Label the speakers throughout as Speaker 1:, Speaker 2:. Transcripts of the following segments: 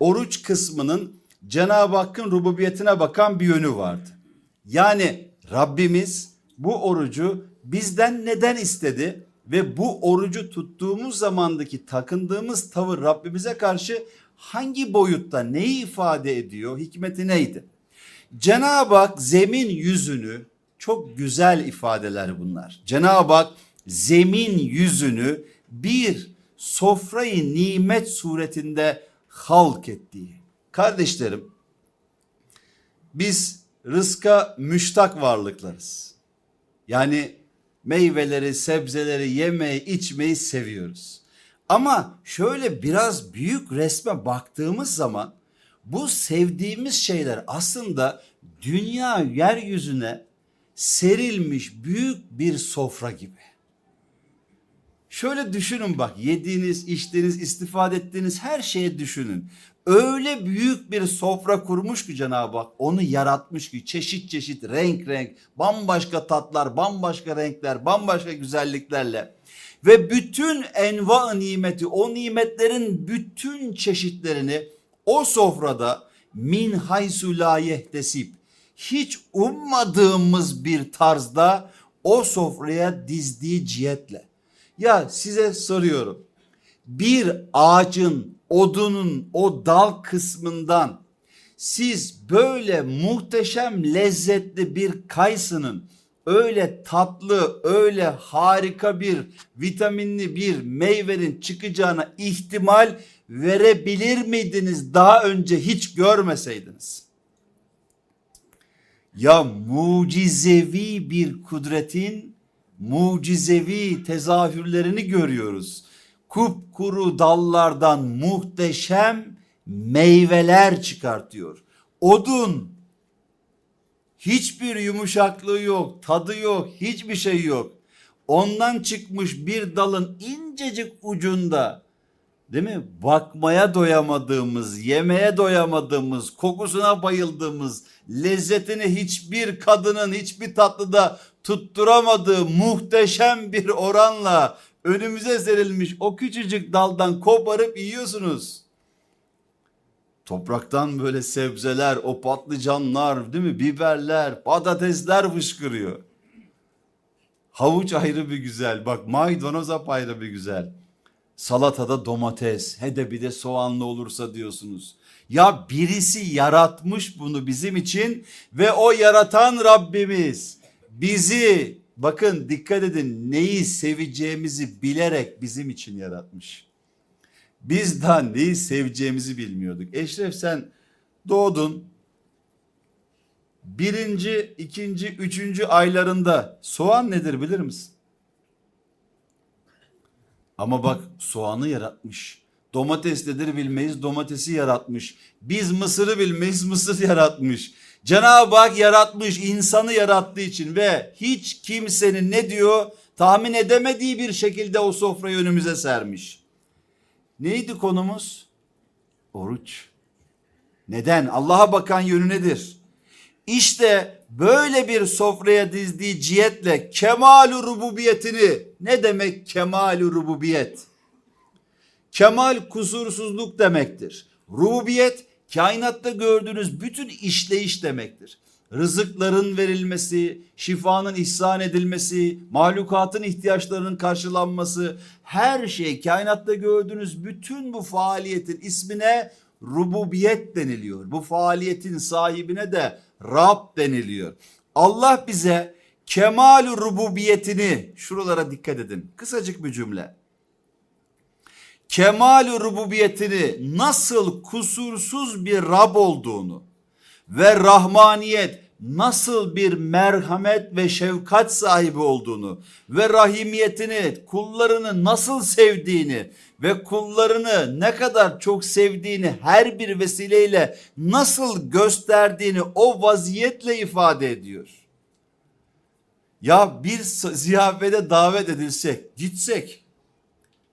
Speaker 1: oruç kısmının Cenab-ı Hakk'ın rububiyetine bakan bir yönü vardı. Yani Rabbimiz bu orucu bizden neden istedi ve bu orucu tuttuğumuz zamandaki takındığımız tavır Rabbimize karşı hangi boyutta neyi ifade ediyor, hikmeti neydi? Cenab-ı Hak zemin yüzünü çok güzel ifadeler bunlar. Cenab-ı Hak zemin yüzünü bir sofrayı nimet suretinde halk ettiği. Kardeşlerim biz rızka müştak varlıklarız. Yani meyveleri, sebzeleri yemeyi, içmeyi seviyoruz. Ama şöyle biraz büyük resme baktığımız zaman bu sevdiğimiz şeyler aslında dünya yeryüzüne serilmiş büyük bir sofra gibi. Şöyle düşünün bak yediğiniz, içtiğiniz, istifade ettiğiniz her şeyi düşünün. Öyle büyük bir sofra kurmuş ki Cenab-ı Hak onu yaratmış ki çeşit çeşit renk renk bambaşka tatlar, bambaşka renkler, bambaşka güzelliklerle ve bütün enva nimeti o nimetlerin bütün çeşitlerini o sofrada min haysu la yehtesib hiç ummadığımız bir tarzda o sofraya dizdiği cihetle. Ya size soruyorum. Bir ağacın, odunun o dal kısmından siz böyle muhteşem lezzetli bir kayısının öyle tatlı, öyle harika bir vitaminli bir meyvenin çıkacağına ihtimal verebilir miydiniz daha önce hiç görmeseydiniz? Ya mucizevi bir kudretin mucizevi tezahürlerini görüyoruz. Kupkuru dallardan muhteşem meyveler çıkartıyor. Odun hiçbir yumuşaklığı yok, tadı yok, hiçbir şey yok. Ondan çıkmış bir dalın incecik ucunda değil mi? Bakmaya doyamadığımız, yemeye doyamadığımız, kokusuna bayıldığımız, lezzetini hiçbir kadının, hiçbir tatlıda tutturamadığı muhteşem bir oranla önümüze serilmiş o küçücük daldan koparıp yiyorsunuz. Topraktan böyle sebzeler, o patlıcanlar, değil mi? Biberler, patatesler fışkırıyor. Havuç ayrı bir güzel. Bak maydanoz ayrı bir güzel. Salatada domates, he de bir de soğanlı olursa diyorsunuz. Ya birisi yaratmış bunu bizim için ve o yaratan Rabbimiz bizi bakın dikkat edin neyi seveceğimizi bilerek bizim için yaratmış. Biz daha neyi seveceğimizi bilmiyorduk. Eşref sen doğdun. Birinci, ikinci, üçüncü aylarında soğan nedir bilir misin? Ama bak soğanı yaratmış. Domates nedir bilmeyiz domatesi yaratmış. Biz mısırı bilmeyiz mısır yaratmış. Cenab-ı Hak yaratmış insanı yarattığı için ve hiç kimsenin ne diyor tahmin edemediği bir şekilde o sofrayı önümüze sermiş. Neydi konumuz? Oruç. Neden? Allah'a bakan yönü nedir? İşte böyle bir sofraya dizdiği cihetle kemal rububiyetini ne demek kemal rububiyet? Kemal kusursuzluk demektir. Rububiyet kainatta gördüğünüz bütün işleyiş demektir. Rızıkların verilmesi, şifanın ihsan edilmesi, mahlukatın ihtiyaçlarının karşılanması, her şey kainatta gördüğünüz bütün bu faaliyetin ismine rububiyet deniliyor. Bu faaliyetin sahibine de Rab deniliyor. Allah bize kemal rububiyetini şuralara dikkat edin. Kısacık bir cümle kemal rububiyetini nasıl kusursuz bir Rab olduğunu ve rahmaniyet nasıl bir merhamet ve şefkat sahibi olduğunu ve rahimiyetini kullarını nasıl sevdiğini ve kullarını ne kadar çok sevdiğini her bir vesileyle nasıl gösterdiğini o vaziyetle ifade ediyor. Ya bir ziyafete davet edilsek, gitsek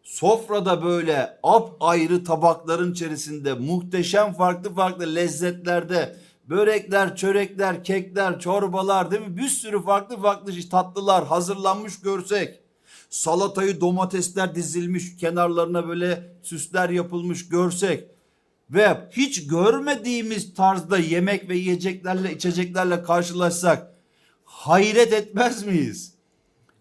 Speaker 1: sofrada böyle ap ayrı tabakların içerisinde muhteşem farklı farklı lezzetlerde börekler, çörekler, kekler, çorbalar değil mi? Bir sürü farklı farklı tatlılar hazırlanmış görsek. Salatayı domatesler dizilmiş kenarlarına böyle süsler yapılmış görsek. ve hiç görmediğimiz tarzda yemek ve yiyeceklerle içeceklerle karşılaşsak hayret etmez miyiz?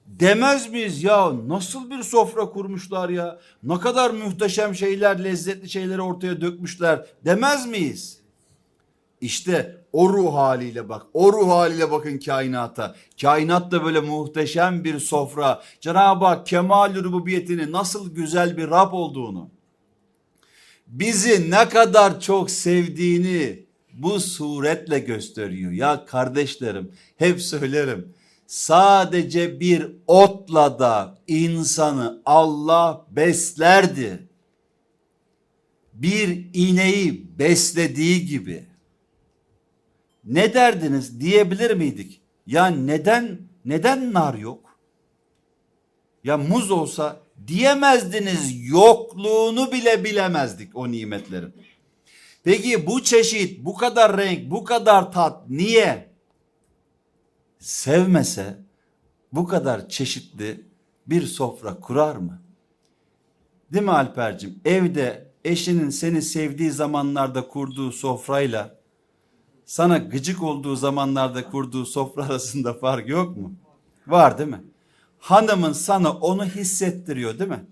Speaker 1: Demez miyiz ya nasıl bir sofra kurmuşlar ya? Ne kadar muhteşem şeyler, lezzetli şeyleri ortaya dökmüşler demez miyiz? İşte o ruh haliyle bak. O ruh haliyle bakın kainata. Kainat da böyle muhteşem bir sofra. Cenab-ı Hak kemal rububiyetini nasıl güzel bir Rab olduğunu bizi ne kadar çok sevdiğini bu suretle gösteriyor. Ya kardeşlerim hep söylerim. Sadece bir otla da insanı Allah beslerdi. Bir ineği beslediği gibi. Ne derdiniz diyebilir miydik? Ya neden neden nar yok? Ya muz olsa diyemezdiniz yokluğunu bile bilemezdik o nimetlerin. Peki bu çeşit, bu kadar renk, bu kadar tat niye? Sevmese bu kadar çeşitli bir sofra kurar mı? Değil mi Alper'cim? Evde eşinin seni sevdiği zamanlarda kurduğu sofrayla sana gıcık olduğu zamanlarda kurduğu sofra arasında fark yok mu? Var değil mi? Hanımın sana onu hissettiriyor değil mi?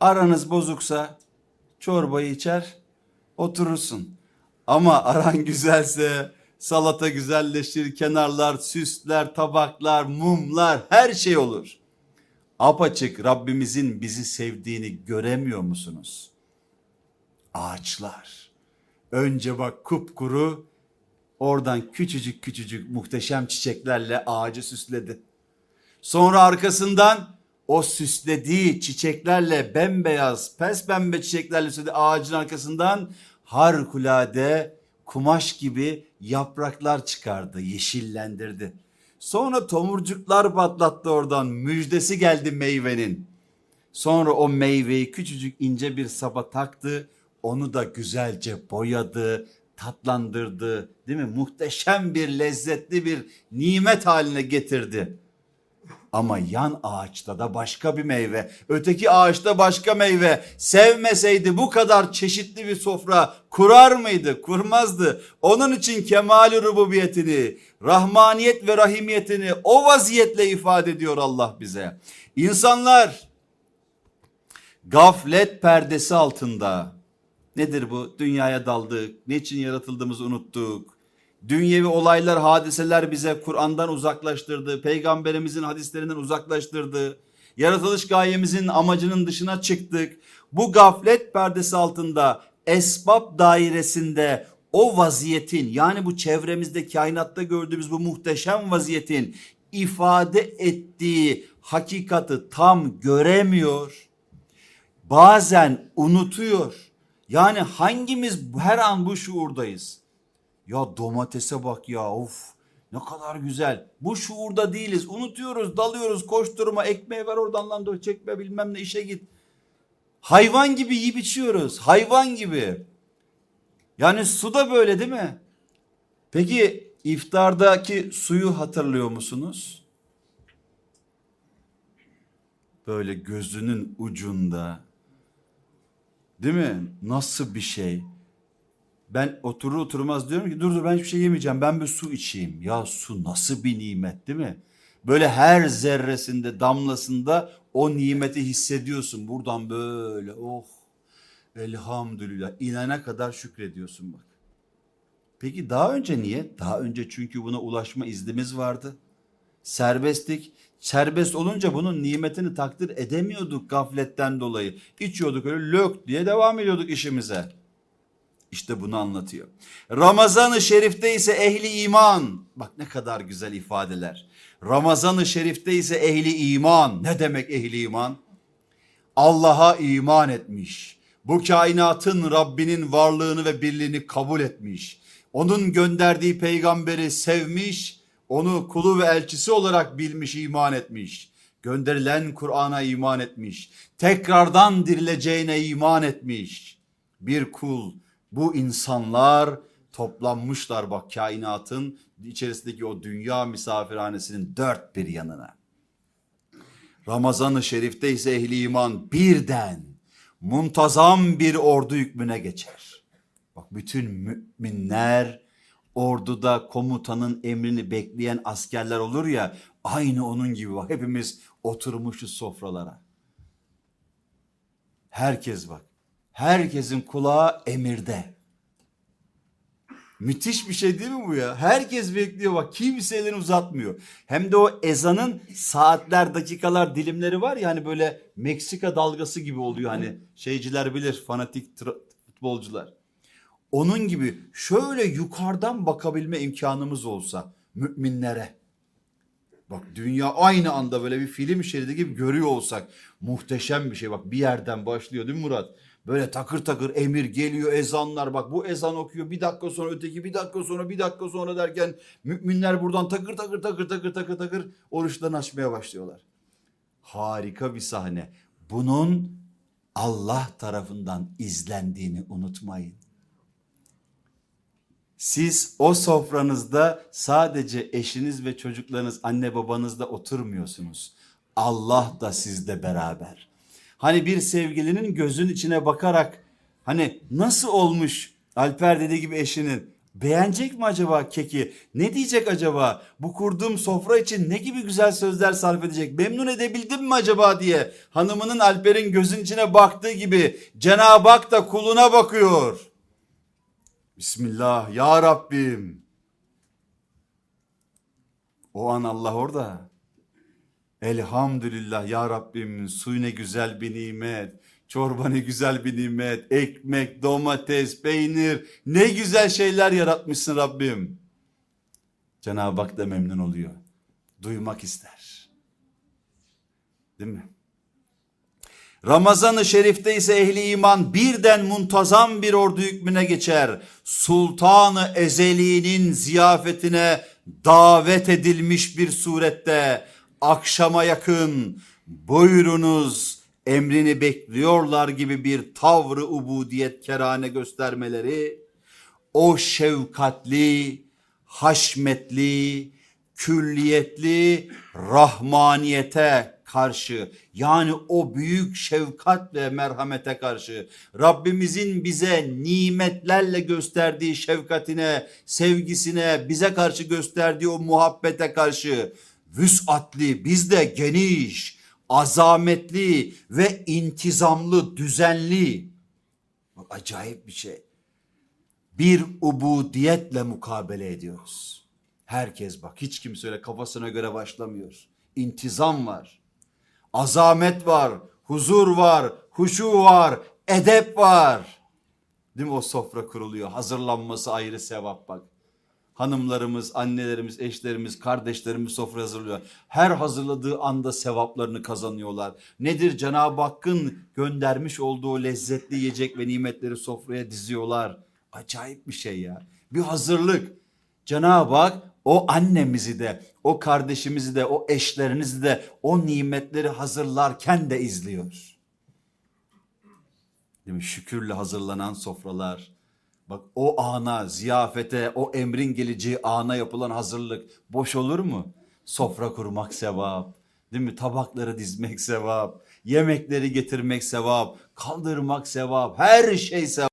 Speaker 1: Aranız bozuksa çorbayı içer oturursun. Ama aran güzelse salata güzelleşir, kenarlar, süsler, tabaklar, mumlar her şey olur. Apaçık Rabbimizin bizi sevdiğini göremiyor musunuz? Ağaçlar. Önce bak kupkuru oradan küçücük küçücük muhteşem çiçeklerle ağacı süsledi. Sonra arkasından o süslediği çiçeklerle bembeyaz, pes pembe çiçeklerle süslediği ağacın arkasından harikulade kumaş gibi yapraklar çıkardı, yeşillendirdi. Sonra tomurcuklar patlattı oradan, müjdesi geldi meyvenin. Sonra o meyveyi küçücük ince bir saba taktı, onu da güzelce boyadı, tatlandırdı, değil mi? Muhteşem bir lezzetli bir nimet haline getirdi. Ama yan ağaçta da başka bir meyve, öteki ağaçta başka meyve. Sevmeseydi bu kadar çeşitli bir sofra kurar mıydı? Kurmazdı. Onun için kemali rububiyetini, rahmaniyet ve rahimiyetini o vaziyetle ifade ediyor Allah bize. İnsanlar gaflet perdesi altında nedir bu? Dünyaya daldık. Niçin yaratıldığımızı unuttuk. Dünyevi olaylar, hadiseler bize Kur'an'dan uzaklaştırdı. Peygamberimizin hadislerinden uzaklaştırdı. Yaratılış gayemizin amacının dışına çıktık. Bu gaflet perdesi altında esbab dairesinde o vaziyetin yani bu çevremizde kainatta gördüğümüz bu muhteşem vaziyetin ifade ettiği hakikati tam göremiyor. Bazen unutuyor. Yani hangimiz her an bu şuurdayız? Ya domatese bak ya of ne kadar güzel. Bu şuurda değiliz. Unutuyoruz, dalıyoruz, koşturma, ekmeği ver oradan lan dur çekme bilmem ne işe git. Hayvan gibi yiyip içiyoruz. Hayvan gibi. Yani su da böyle değil mi? Peki iftardaki suyu hatırlıyor musunuz? Böyle gözünün ucunda. Değil mi? Nasıl bir şey? Ben oturur oturmaz diyorum ki dur dur ben hiçbir şey yemeyeceğim. Ben bir su içeyim. Ya su nasıl bir nimet değil mi? Böyle her zerresinde damlasında o nimeti hissediyorsun. Buradan böyle oh elhamdülillah inene kadar şükrediyorsun bak. Peki daha önce niye? Daha önce çünkü buna ulaşma iznimiz vardı. Serbestlik. Serbest olunca bunun nimetini takdir edemiyorduk gafletten dolayı. İçiyorduk öyle lök diye devam ediyorduk işimize. İşte bunu anlatıyor. Ramazan-ı Şerif'te ise ehli iman. Bak ne kadar güzel ifadeler. Ramazan-ı Şerif'te ise ehli iman. Ne demek ehli iman? Allah'a iman etmiş. Bu kainatın Rabbinin varlığını ve birliğini kabul etmiş. Onun gönderdiği peygamberi sevmiş, onu kulu ve elçisi olarak bilmiş, iman etmiş. Gönderilen Kur'an'a iman etmiş. Tekrardan dirileceğine iman etmiş. Bir kul bu insanlar toplanmışlar bak kainatın içerisindeki o dünya misafirhanesinin dört bir yanına. Ramazan-ı Şerif'te ise ehli iman birden muntazam bir ordu hükmüne geçer. Bak bütün müminler orduda komutanın emrini bekleyen askerler olur ya aynı onun gibi bak hepimiz oturmuşuz sofralara. Herkes bak. Herkesin kulağı emirde. Müthiş bir şey değil mi bu ya? Herkes bekliyor bak kimse elini uzatmıyor. Hem de o ezanın saatler, dakikalar, dilimleri var ya hani böyle Meksika dalgası gibi oluyor hani şeyciler bilir fanatik futbolcular. Onun gibi şöyle yukarıdan bakabilme imkanımız olsa müminlere. Bak dünya aynı anda böyle bir film şeridi gibi görüyor olsak muhteşem bir şey. Bak bir yerden başlıyor değil mi Murat? Böyle takır takır emir geliyor ezanlar bak bu ezan okuyor bir dakika sonra öteki bir dakika sonra bir dakika sonra derken müminler buradan takır takır takır takır takır takır oruçlarını açmaya başlıyorlar. Harika bir sahne. Bunun Allah tarafından izlendiğini unutmayın. Siz o sofranızda sadece eşiniz ve çocuklarınız, anne babanızla oturmuyorsunuz. Allah da sizle beraber. Hani bir sevgilinin gözün içine bakarak hani nasıl olmuş Alper dediği gibi eşinin beğenecek mi acaba keki? Ne diyecek acaba? Bu kurduğum sofra için ne gibi güzel sözler sarf edecek? Memnun edebildim mi acaba diye hanımının Alper'in gözün içine baktığı gibi Cenab-ı Hak da kuluna bakıyor. Bismillah ya Rabbim. O an Allah orada. Elhamdülillah ya Rabbim suyu ne güzel bir nimet. Çorba ne güzel bir nimet. Ekmek, domates, peynir ne güzel şeyler yaratmışsın Rabbim. Cenab-ı Hak da memnun oluyor. Duymak ister. Değil mi? Ramazan-ı Şerif'te ise ehli iman birden muntazam bir ordu hükmüne geçer. Sultanı Ezeli'nin ziyafetine davet edilmiş bir surette akşama yakın buyurunuz emrini bekliyorlar gibi bir tavrı ubudiyet kerane göstermeleri o şefkatli, haşmetli, külliyetli rahmaniyete karşı yani o büyük şefkat ve merhamete karşı Rabbimizin bize nimetlerle gösterdiği şefkatine, sevgisine, bize karşı gösterdiği o muhabbete karşı vüsatli, bizde geniş, azametli ve intizamlı, düzenli Bak, acayip bir şey. Bir ubudiyetle mukabele ediyoruz. Herkes bak hiç kimse öyle kafasına göre başlamıyor. İntizam var. Azamet var, huzur var, huşu var, edep var. Değil mi o sofra kuruluyor. Hazırlanması ayrı sevap bak. Hanımlarımız, annelerimiz, eşlerimiz, kardeşlerimiz sofra hazırlıyor. Her hazırladığı anda sevaplarını kazanıyorlar. Nedir Cenab-ı Hakk'ın göndermiş olduğu lezzetli yiyecek ve nimetleri sofraya diziyorlar. Acayip bir şey ya. Bir hazırlık. Cenab-ı Hak o annemizi de, o kardeşimizi de, o eşlerinizi de o nimetleri hazırlarken de izliyor. Değil mi? Şükürle hazırlanan sofralar. Bak o ana, ziyafete, o emrin geleceği ana yapılan hazırlık boş olur mu? Sofra kurmak sevap. Değil mi? Tabakları dizmek sevap. Yemekleri getirmek sevap. Kaldırmak sevap. Her şey sevap.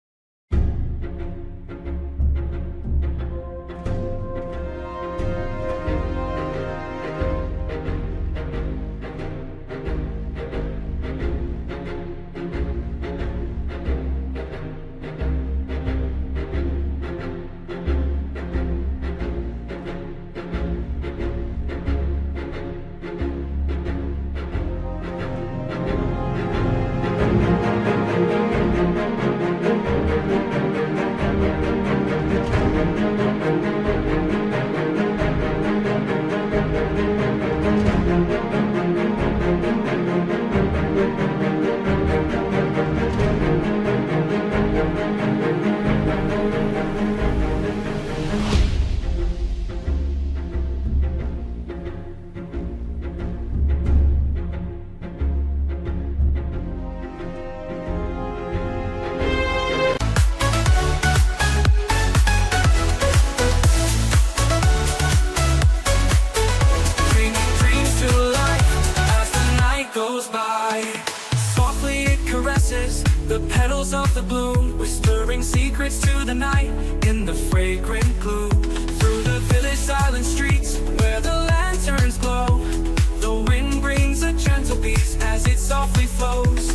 Speaker 2: It flows.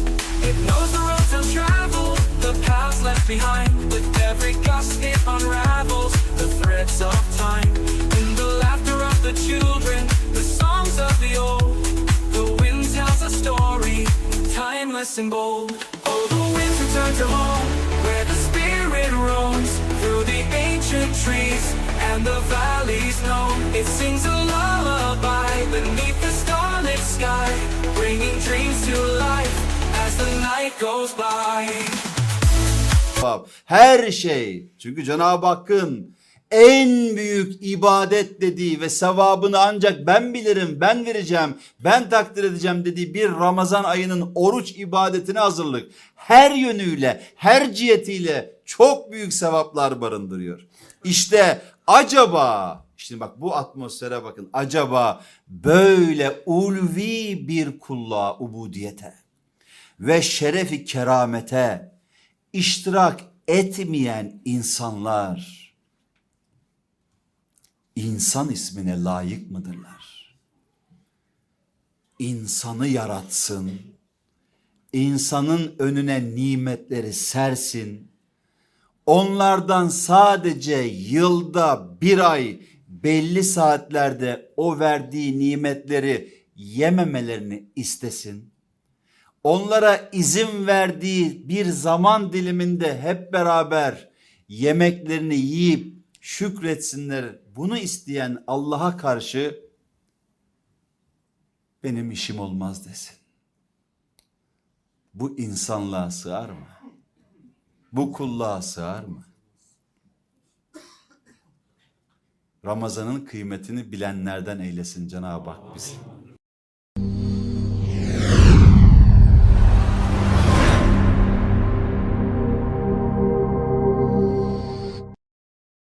Speaker 2: It knows the roads they'll travel, the paths left behind. With every gust it unravels the threads of time. In the laughter of the children, the songs of the old. The wind tells a story, timeless and bold. Oh, the winds return to home, where the spirit roams through the ancient trees and the valleys know. It sings a lullaby beneath the starlit sky, bringing dreams to life as the night goes by.
Speaker 1: Her şey. Çünkü Cenab-ı Hakk'ın en büyük ibadet dediği ve sevabını ancak ben bilirim, ben vereceğim, ben takdir edeceğim dediği bir Ramazan ayının oruç ibadetine hazırlık. Her yönüyle, her cihetiyle çok büyük sevaplar barındırıyor. İşte acaba, şimdi bak bu atmosfere bakın. Acaba böyle ulvi bir kulluğa, ubudiyete ve şerefi keramete iştirak etmeyen insanlar insan ismine layık mıdırlar? İnsanı yaratsın, insanın önüne nimetleri sersin, onlardan sadece yılda bir ay belli saatlerde o verdiği nimetleri yememelerini istesin onlara izin verdiği bir zaman diliminde hep beraber yemeklerini yiyip şükretsinler. Bunu isteyen Allah'a karşı benim işim olmaz desin. Bu insanlığa sığar mı? Bu kulluğa sığar mı? Ramazanın kıymetini bilenlerden eylesin Cenab-ı Hak bizi.